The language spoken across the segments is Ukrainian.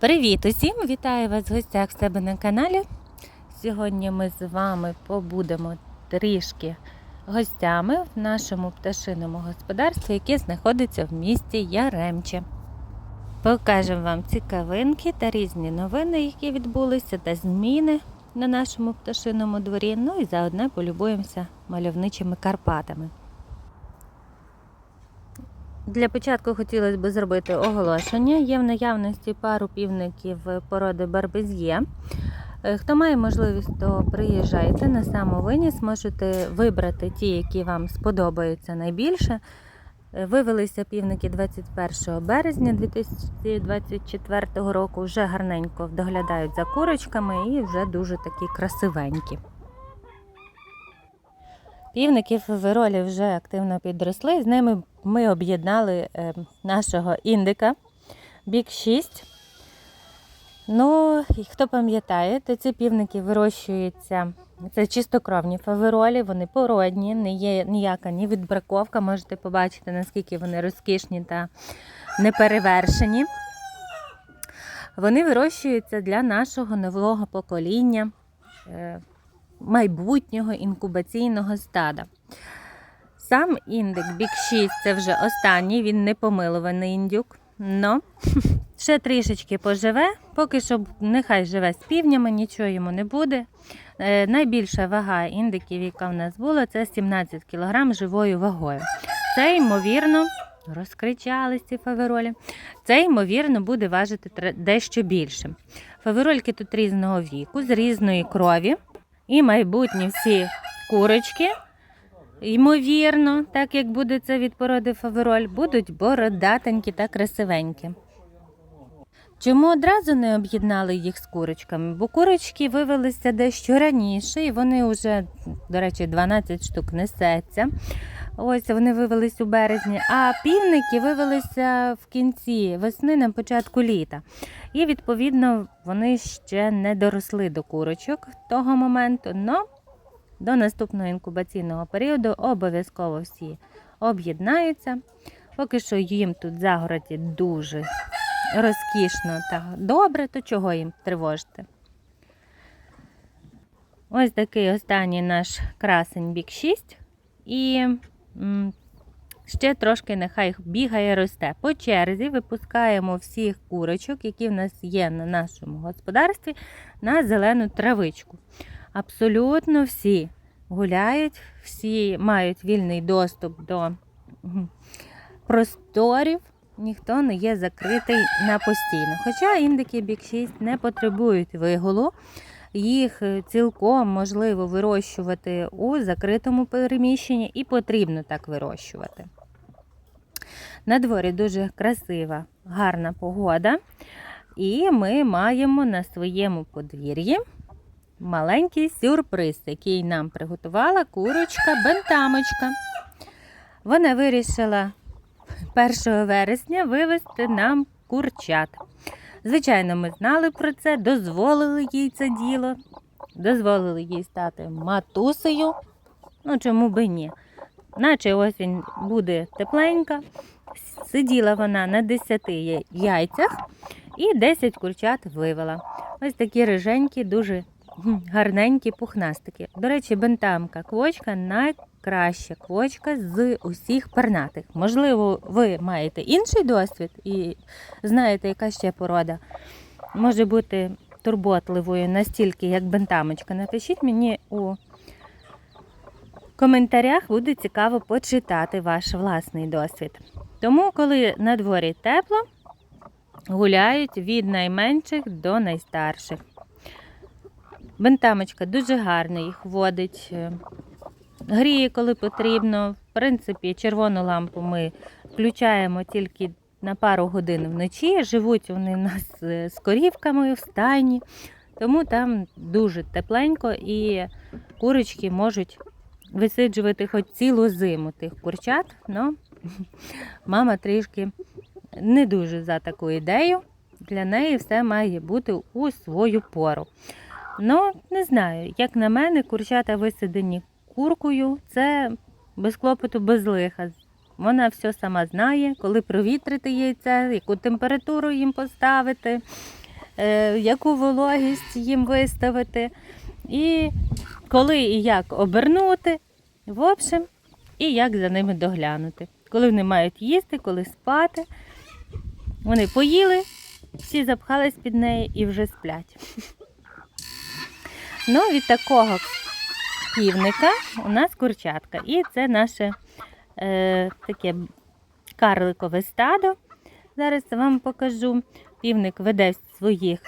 Привіт усім! Вітаю вас в гостях в себе на каналі. Сьогодні ми з вами побудемо трішки гостями в нашому пташиному господарстві, яке знаходиться в місті Яремче. Покажемо вам цікавинки та різні новини, які відбулися, та зміни на нашому пташиному дворі. Ну і заодно полюбуємося мальовничими Карпатами. Для початку хотілося б зробити оголошення. Є в наявності пару півників породи Барбез'є. Е, Хто має можливість, то приїжджайте на самовиніс, можете вибрати ті, які вам сподобаються найбільше. Е, Вивелися півники 21 березня 2024 року. Вже гарненько доглядають за курочками і вже дуже такі красивенькі. Півники феверолі вже активно підросли. З ними ми об'єднали е, нашого індика Бік 6. Ну, і хто пам'ятає, то ці півники вирощуються. Це чистокровні фаверолі, вони породні, не є ніяка ні відбраковка. Можете побачити, наскільки вони розкішні та неперевершені. Вони вирощуються для нашого нового покоління. Майбутнього інкубаційного стада. Сам індик Бік 6 це вже останній, він не помилований індюк. Но ще трішечки поживе, поки що нехай живе з півнями, нічого йому не буде. Е, найбільша вага індиків, яка в нас була, це 17 кг живою вагою. Це, ймовірно, розкричались ці фаверолі. Це, ймовірно, буде важити дещо більше. Фаверольки тут різного віку, з різної крові. І майбутні всі курочки, ймовірно, так як буде це від породи фавероль, будуть бородатенькі та красивенькі. Чому одразу не об'єднали їх з курочками? Бо курочки вивелися дещо раніше, і вони вже, до речі, 12 штук несеться. Ось вони вивелись у березні, а півники вивелися в кінці весни на початку літа. І відповідно вони ще не доросли до курочок того моменту. Но до наступного інкубаційного періоду обов'язково всі об'єднаються. Поки що їм тут загороді дуже розкішно та добре, то чого їм тривожити? Ось такий останній наш красень бік 6. І ще трошки нехай бігає, росте. По черзі випускаємо всіх курочок, які в нас є на нашому господарстві, на зелену травичку. Абсолютно всі гуляють, всі мають вільний доступ до просторів. Ніхто не є закритий на постійно. Хоча індики бік 6 не потребують вигулу, їх е, цілком можливо вирощувати у закритому переміщенні і потрібно так вирощувати. На дворі дуже красива, гарна погода. І ми маємо на своєму подвір'ї маленький сюрприз, який нам приготувала курочка бентамочка. Вона вирішила 1 вересня вивезти нам курчат. Звичайно, ми знали про це, дозволили їй це діло, дозволили їй стати матусею. Ну, чому би ні? Наче осінь буде тепленька. Сиділа вона на 10 яйцях і 10 курчат вивела. Ось такі риженькі, дуже гарненькі пухнастики. До речі, бентамка квочка найкраща квочка з усіх пернатих. Можливо, ви маєте інший досвід і знаєте, яка ще порода може бути турботливою настільки, як бентамочка. Напишіть мені у коментарях, буде цікаво почитати ваш власний досвід. Тому, коли на дворі тепло, гуляють від найменших до найстарших. Бентамочка дуже гарно їх водить, е, гріє, коли потрібно. В принципі, червону лампу ми включаємо тільки на пару годин вночі. Живуть вони в нас е, з корівками в стайні, тому там дуже тепленько і курочки можуть висиджувати хоч цілу зиму тих курчат. Но мама трішки не дуже за таку ідею. Для неї все має бути у свою пору. Ну, не знаю, як на мене, курчата висадені куркою це без клопоту, без лиха. Вона все сама знає, коли провітрити яйце, яку температуру їм поставити, е, яку вологість їм виставити, і коли і як обернути, в общем, і як за ними доглянути. Коли вони мають їсти, коли спати. Вони поїли, всі запхались під неї і вже сплять. Ну, від такого півника у нас курчатка. І це наше е, таке карликове стадо. Зараз вам покажу. Півник веде своїх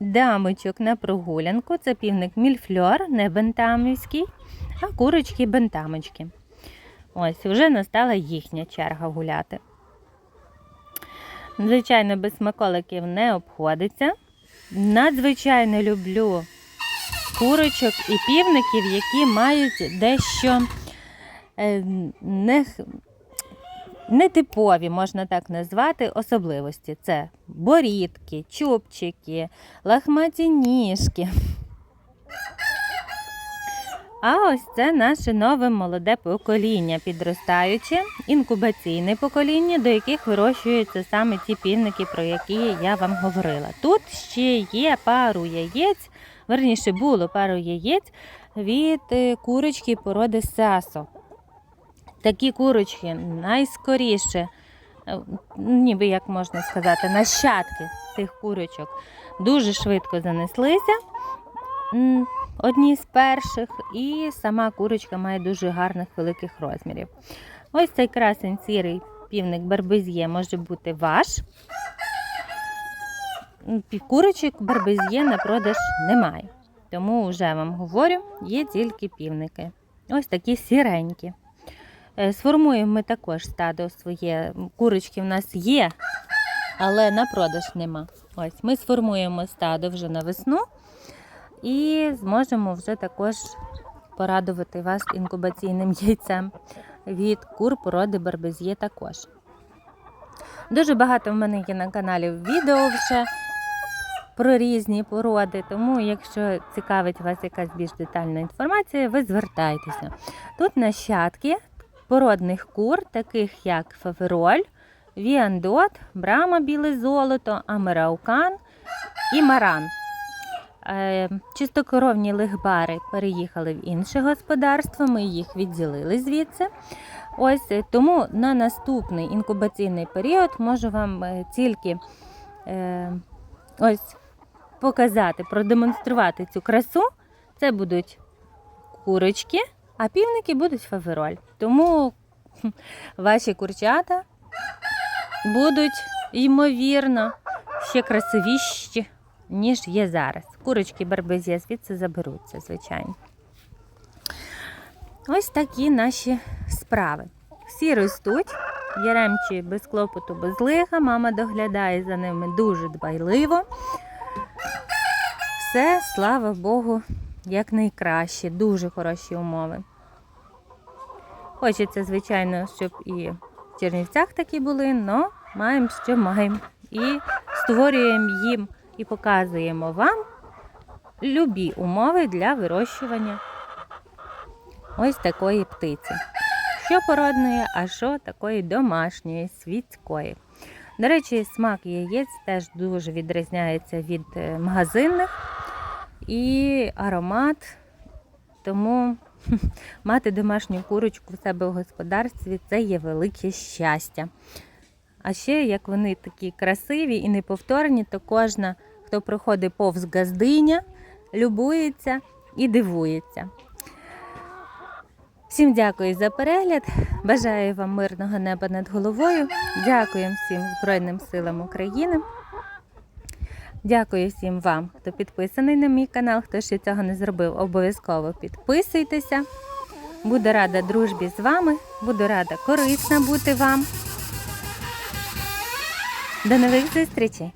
дамочок на прогулянку. Це півник мільфльор, не бентамівський, а курочки бентамочки. Ось, вже настала їхня черга гуляти. Звичайно, без смаколиків не обходиться. Надзвичайно люблю курочок і півників, які мають дещо е, не, нетипові, можна так назвати, особливості. Це борідки, чубчики, лахматі ніжки. А ось це наше нове молоде покоління, підростаюче, інкубаційне покоління, до яких вирощуються саме ті півники, про які я вам говорила. Тут ще є пару яєць, верніше було пару яєць від е, курочки породи Сасо. Такі курочки найскоріше, е, ніби як можна сказати, нащадки цих курочок дуже швидко занеслися. Одні з перших, і сама курочка має дуже гарних великих розмірів. Ось цей красень сірий півник барбезє може бути ваш. Курочок барбезє на продаж немає. Тому вже вам говорю, є тільки півники. Ось такі сіренькі. Е, Сформуємо ми також стадо своє. Курочки в нас є, але на продаж нема. Ось ми сформуємо стадо вже на весну і зможемо вже також порадувати вас інкубаційним яйцем від кур породи барбезє також. Дуже багато в мене є на каналі відео вже про різні породи, тому якщо цікавить вас якась більш детальна інформація, ви звертайтеся. Тут нащадки породних кур, таких як Фавероль, Віандот, Брама біле золото, Амераукан і Маран. Е, Чистокоровні лихбари переїхали в інше господарство, ми їх відділили звідси. Ось е, тому на наступний інкубаційний період можу вам е, тільки ось показати, продемонструвати цю красу. Це будуть курочки, а півники будуть фавероль. Тому ваші курчата будуть, ймовірно, ще красивіші, ніж є зараз. Курочки барбезє звідси заберуться, звичайно. Ось такі наші справи. Всі ростуть, яремчі без клопоту, без лиха. Мама доглядає за ними дуже дбайливо. Все, слава Богу, як найкраще, дуже хороші умови. Хочеться, звичайно, щоб і в Чернівцях такі були, але маємо, що маємо. І створюємо їм і показуємо вам любі умови для вирощування ось такої птиці. Що породної, а що такої домашньої, світської. До речі, смак яєць теж дуже відрізняється від е, магазинних і аромат. Тому мати домашню курочку в себе в господарстві це є велике щастя. А ще, як вони такі красиві і неповторні, то кожна, хто проходить повз газдиня, любується і дивується. Всім дякую за перегляд. Бажаю вам мирного неба над головою. Дякую всім Збройним силам України. Дякую всім вам, хто підписаний на мій канал. Хто ще цього не зробив, обов'язково підписуйтеся. Буду рада дружбі з вами, буду рада корисна бути вам. До нових зустрічей!